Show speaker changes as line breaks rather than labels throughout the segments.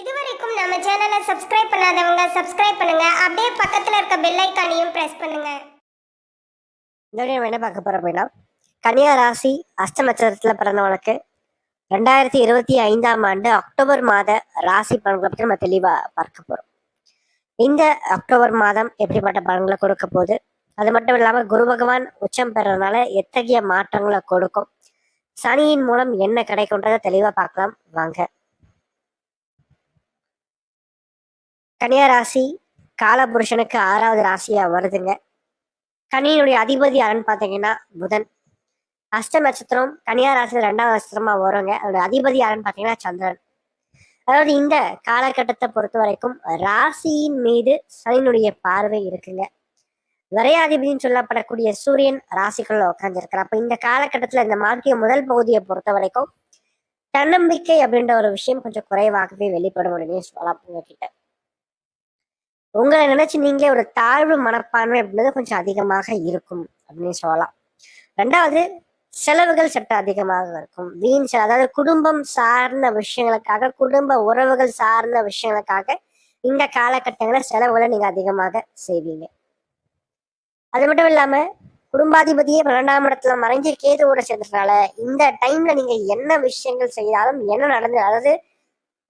இதுவரைக்கும் நம்ம சேனலை சப்ஸ்கிரைப் பண்ணுங்க. அப்படியே பக்கத்துல இருக்க பெல் ஐக்கானையும் பிரஸ் பண்ணுங்க.
இந்த நம்ம என்ன பார்க்க போறோம் அப்படின்னா கன்னியா ராசி அஷ்ட பிறந்தவனுக்கு ரெண்டாயிரத்தி இருபத்தி ஐந்தாம் ஆண்டு அக்டோபர் மாத ராசி பலன்களை பற்றி நம்ம தெளிவாக பார்க்க போறோம். இந்த அக்டோபர் மாதம் எப்படிப்பட்ட பலன்களை கொடுக்க போகுது? அது மட்டும் இல்லாமல் குரு பகவான் உச்சம் பெறதுனால எத்தகைய மாற்றங்களை கொடுக்கும்? சனியின் மூலம் என்ன கிடைக்கும்ன்றதை தெளிவாக பார்க்கலாம். வாங்க. கன்னியா ராசி காலபுருஷனுக்கு ஆறாவது ராசியாக வருதுங்க. கனியினுடைய அதிபதி யாருன்னு பார்த்தீங்கன்னா புதன். அஷ்ட நட்சத்திரம் கன்னியா ராசியில் ரெண்டாவது நட்சத்திரமா வருங்க. அதோட அதிபதி யாருன்னு பார்த்தீங்கன்னா சந்திரன். அதாவது இந்த காலகட்டத்தை பொறுத்த வரைக்கும் ராசியின் மீது சனியினுடைய பார்வை இருக்குங்க. விரையாதிபதினு சொல்லப்படக்கூடிய சூரியன் ராசிக்குள்ள உட்காந்துருக்கிறார் அப்ப இந்த காலகட்டத்துல இந்த மாதத்திய முதல் பகுதியை பொறுத்த வரைக்கும் தன்னம்பிக்கை அப்படின்ற ஒரு விஷயம் கொஞ்சம் குறைவாகவே வெளிப்படும் அப்படின்னு சொல்லலாம் உங்ககிட்ட. உங்களை நினைச்சு நீங்களே ஒரு தாழ்வு மனப்பான்மை அப்படின்றது கொஞ்சம் அதிகமாக இருக்கும் அப்படின்னு சொல்லலாம். ரெண்டாவது செலவுகள் சற்று அதிகமாக இருக்கும். வீண் செலவு அதாவது குடும்பம் சார்ந்த விஷயங்களுக்காக குடும்ப உறவுகள் சார்ந்த விஷயங்களுக்காக இந்த காலகட்டங்களில் செலவுகளை நீங்க அதிகமாக செய்வீங்க. அது மட்டும் இல்லாம குடும்பாதிபதியே பன்னெண்டாம் இடத்துல மறைஞ்சு கேதுவோட சேர்ந்ததுனால இந்த டைம்ல நீங்க என்ன விஷயங்கள் செய்தாலும் என்ன நடந்து அதாவது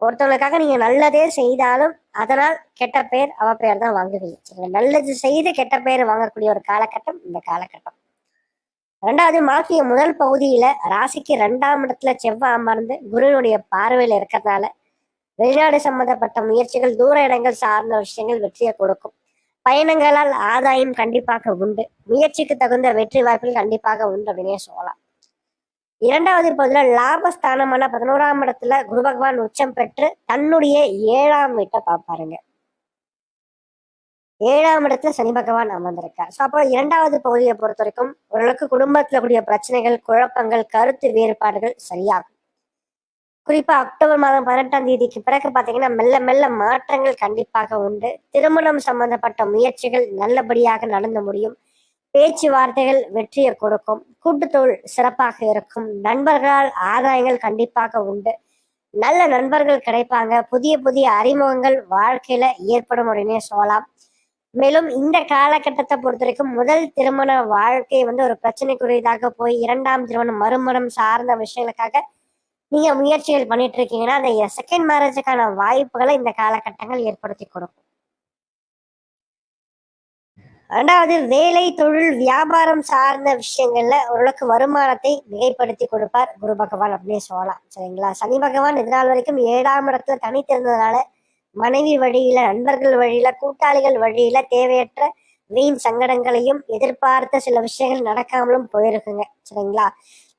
ஒருத்தவங்களுக்காக நீங்க நல்லதே செய்தாலும் அதனால் கெட்ட பேர் அவ பெயர் தான் வாங்குவீங்க. சரிங்களா? நல்லது செய்து கெட்ட பேர் வாங்கக்கூடிய ஒரு காலகட்டம் இந்த காலகட்டம். ரெண்டாவது மாசிய முதல் பகுதியில ராசிக்கு ரெண்டாம் இடத்துல செவ்வாய் அமர்ந்து குருவினுடைய பார்வையில இருக்கிறதால வெளிநாடு சம்பந்தப்பட்ட முயற்சிகள் தூர இடங்கள் சார்ந்த விஷயங்கள் வெற்றியை கொடுக்கும். பயணங்களால் ஆதாயம் கண்டிப்பாக உண்டு. முயற்சிக்கு தகுந்த வெற்றி வாய்ப்புகள் கண்டிப்பாக உண்டு அப்படின்னே சொல்லலாம். இரண்டாவது இருப்பதில் லாபஸ்தானமான பதினோராம் இடத்துல குரு பகவான் உச்சம் பெற்று தன்னுடைய ஏழாம் வீட்டை பார்ப்பாருங்க. ஏழாம் இடத்துல சனி பகவான் அமர்ந்திருக்கார். ஸோ அப்போ இரண்டாவது பகுதியை பொறுத்த வரைக்கும் ஓரளவுக்கு குடும்பத்துல கூடிய பிரச்சனைகள் குழப்பங்கள் கருத்து வேறுபாடுகள் சரியாகும். குறிப்பா அக்டோபர் மாதம் பதினெட்டாம் தேதிக்கு பிறகு பாத்தீங்கன்னா மெல்ல மெல்ல மாற்றங்கள் கண்டிப்பாக உண்டு. திருமணம் சம்பந்தப்பட்ட முயற்சிகள் நல்லபடியாக நடந்து முடியும். பேச்சுவார்த்தைகள் வெற்றியை கொடுக்கும். கூட்டுத்தொழில் சிறப்பாக இருக்கும். நண்பர்களால் ஆதாயங்கள் கண்டிப்பாக உண்டு. நல்ல நண்பர்கள் கிடைப்பாங்க. புதிய புதிய அறிமுகங்கள் வாழ்க்கையில ஏற்படும் அப்படின்னே சொல்லலாம். மேலும் இந்த காலகட்டத்தை பொறுத்த வரைக்கும் முதல் திருமண வாழ்க்கை வந்து ஒரு பிரச்சனைக்குரியதாக போய் இரண்டாம் திருமணம் மறுமணம் சார்ந்த விஷயங்களுக்காக நீங்க முயற்சிகள் பண்ணிட்டு இருக்கீங்கன்னா அந்த செகண்ட் மேரேஜுக்கான வாய்ப்புகளை இந்த காலகட்டங்கள் ஏற்படுத்தி கொடுக்கும். ரெண்டாவது வேலை தொழில் வியாபாரம் சார்ந்த விஷயங்கள்ல ஓரளவுக்கு வருமானத்தை மிகைப்படுத்தி கொடுப்பார் குரு பகவான் அப்படின்னு சொல்லலாம். சரிங்களா? சனி பகவான் இதனால் வரைக்கும் ஏழாம் இடத்துல தனித்திருந்ததுனால மனைவி வழியில நண்பர்கள் வழியில கூட்டாளிகள் வழியில தேவையற்ற வீண் சங்கடங்களையும் எதிர்பார்த்த சில விஷயங்கள் நடக்காமலும் போயிருக்குங்க. சரிங்களா?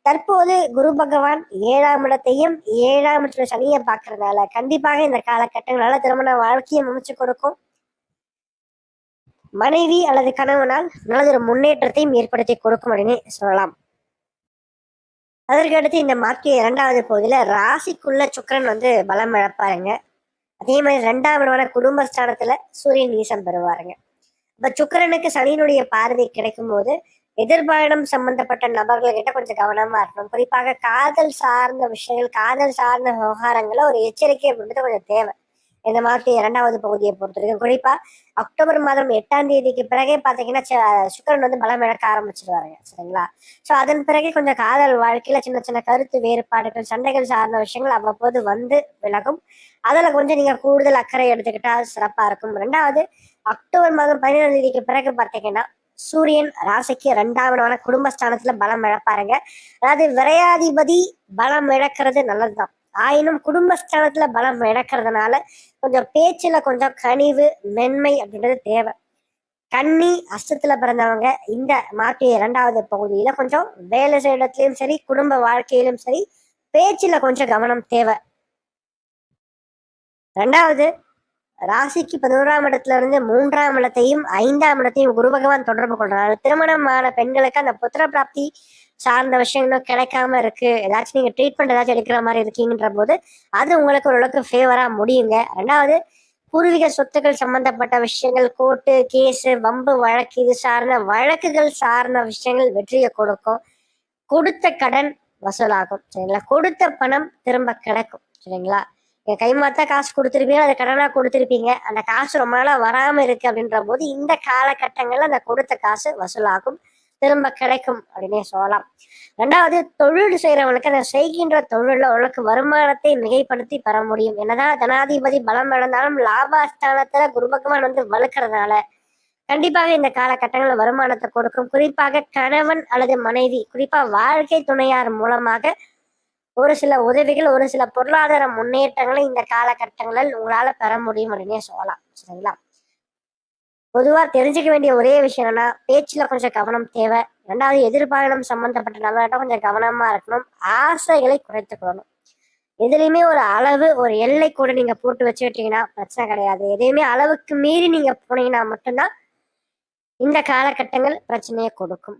தற்போது குரு பகவான் ஏழாம் இடத்தையும் ஏழாம் இடத்துல சனியை பார்க்கறதுனால கண்டிப்பாக இந்த காலகட்டங்களால திருமண வாழ்க்கையை அமைச்சு கொடுக்கும். மனைவி அல்லது கணவனால் நல்லதொரு முன்னேற்றத்தையும் ஏற்படுத்தி கொடுக்கும் அப்படின்னு சொல்லலாம். அதற்கடுத்து இந்த மார்க்கிய இரண்டாவது பகுதியில் ராசிக்குள்ள சுக்கிரன் வந்து பலம் இழப்பாருங்க. அதே மாதிரி ரெண்டாம் இடமான குடும்பஸ்தானத்துல சூரியன் நீசம் பெறுவாருங்க. இப்ப சுக்கிரனுக்கு சனியினுடைய பார்வை கிடைக்கும் போது எதிர்பாயணம் சம்பந்தப்பட்ட நபர்கள்கிட்ட கொஞ்சம் கவனமா இருக்கணும். குறிப்பாக காதல் சார்ந்த விஷயங்கள் காதல் சார்ந்த விவகாரங்களை ஒரு எச்சரிக்கை அப்படின்றது கொஞ்சம் தேவை. இந்த மாதிரி இரண்டாவது பகுதியை பொறுத்த வரைக்கும். குறிப்பா அக்டோபர் மாதம் எட்டாம் தேதிக்கு பிறகே பாத்தீங்கன்னா சுக்கரன் வந்து பலம் இழக்க ஆரம்பிச்சிருவாருங்க சரிங்களா? சோ அதன் பிறகே கொஞ்சம் காதல் வாழ்க்கையில சின்ன சின்ன கருத்து வேறுபாடுகள் சண்டைகள் சார்ந்த விஷயங்கள் அவ்வப்போது வந்து விலகும். அதுல கொஞ்சம் நீங்க கூடுதல் அக்கறை எடுத்துக்கிட்டா சிறப்பா இருக்கும். ரெண்டாவது அக்டோபர் மாதம் பதினேழாம் தேதிக்கு பிறகு பாத்தீங்கன்னா சூரியன் ராசிக்கு இரண்டாவதான குடும்பஸ்தானத்துல பலம் இழப்பாருங்க. அதாவது விரையாதிபதி பலம் இழக்கிறது நல்லதுதான். ஆயினும் குடும்பஸ்தானத்துல பலம் இழக்கிறதுனால கொஞ்சம் பேச்சுல கொஞ்சம் கனிவு மென்மை அப்படின்றது தேவை. கன்னி அஷ்டத்துல பிறந்தவங்க இந்த மார்க்கெட் இரண்டாவது பகுதியில கொஞ்சம் வேலை செய்யற சரி குடும்ப வாழ்க்கையிலும் சரி பேச்சுல கொஞ்சம் கவனம் தேவை. ரெண்டாவது ராசிக்கு பதினோராம் இடத்துல இருந்து மூன்றாம் இடத்தையும் ஐந்தாம் இடத்தையும் குரு பகவான் தொடர்பு கொள்றாரு. திருமணமான பெண்களுக்கு அந்த புத்திர பிராப்தி சார்ந்த விஷயம் இன்னும் கிடைக்காம இருக்கு. ஏதாச்சும் நீங்க ட்ரீட்மெண்ட் ஏதாச்சும் எடுக்கிற மாதிரி இருக்கீங்கன்ற போது அது உங்களுக்கு ஓரளவுக்கு ஃபேவரா முடியுங்க. ரெண்டாவது பூர்வீக சொத்துக்கள் சம்பந்தப்பட்ட விஷயங்கள் கோர்ட்டு கேஸு வம்பு வழக்கு இது சார்ந்த வழக்குகள் சார்ந்த விஷயங்கள் வெற்றியை கொடுக்கும். கொடுத்த கடன் வசூலாகும். சரிங்களா? கொடுத்த பணம் திரும்ப கிடைக்கும். சரிங்களா? என் கைமாத்தா காசு கொடுத்துருப்பீங்க அதை கடனா கொடுத்துருப்பீங்க. அந்த காசு ரொம்ப நாளா வராம இருக்கு அப்படின்ற போது இந்த காலகட்டங்கள்ல அந்த கொடுத்த காசு வசூலாகும் திரும்ப கிடைக்கும் அப்படின்னே சொல்லலாம். ரெண்டாவது தொழில் செய்யறவனுக்கு அந்த செய்கின்ற தொழில உனக்கு வருமானத்தை மிகைப்படுத்தி பெற முடியும். என்னதான் ஜனாதிபதி பலம் இழந்தாலும் லாபஸ்தானத்துல குரு பகவான் வந்து வலுக்கிறதுனால கண்டிப்பாக இந்த காலகட்டங்களில் வருமானத்தை கொடுக்கும். குறிப்பாக கணவன் அல்லது மனைவி குறிப்பா வாழ்க்கை துணையார் மூலமாக ஒரு சில உதவிகள் ஒரு சில பொருளாதார முன்னேற்றங்களை இந்த காலகட்டங்களில் உங்களால பெற முடியும் அப்படின்னே சொல்லலாம். சரிங்களா? பொதுவா தெரிஞ்சுக்க வேண்டிய ஒரே விஷயம் என்னன்னா பேச்சுல கொஞ்சம் கவனம் தேவை. ரெண்டாவது எதிர்பாயணம் சம்பந்தப்பட்ட நபர்கிட்ட கொஞ்சம் கவனமா இருக்கணும். ஆசைகளை குறைத்துக்கணும் எதுலையுமே ஒரு அளவு ஒரு எல்லை கூட நீங்க போட்டு வச்சுக்கிட்டீங்கன்னா பிரச்சனை கிடையாது. எதையுமே அளவுக்கு மீறி நீங்க போனீங்கன்னா மட்டும்தான் இந்த காலகட்டங்கள் பிரச்சனையை கொடுக்கும்.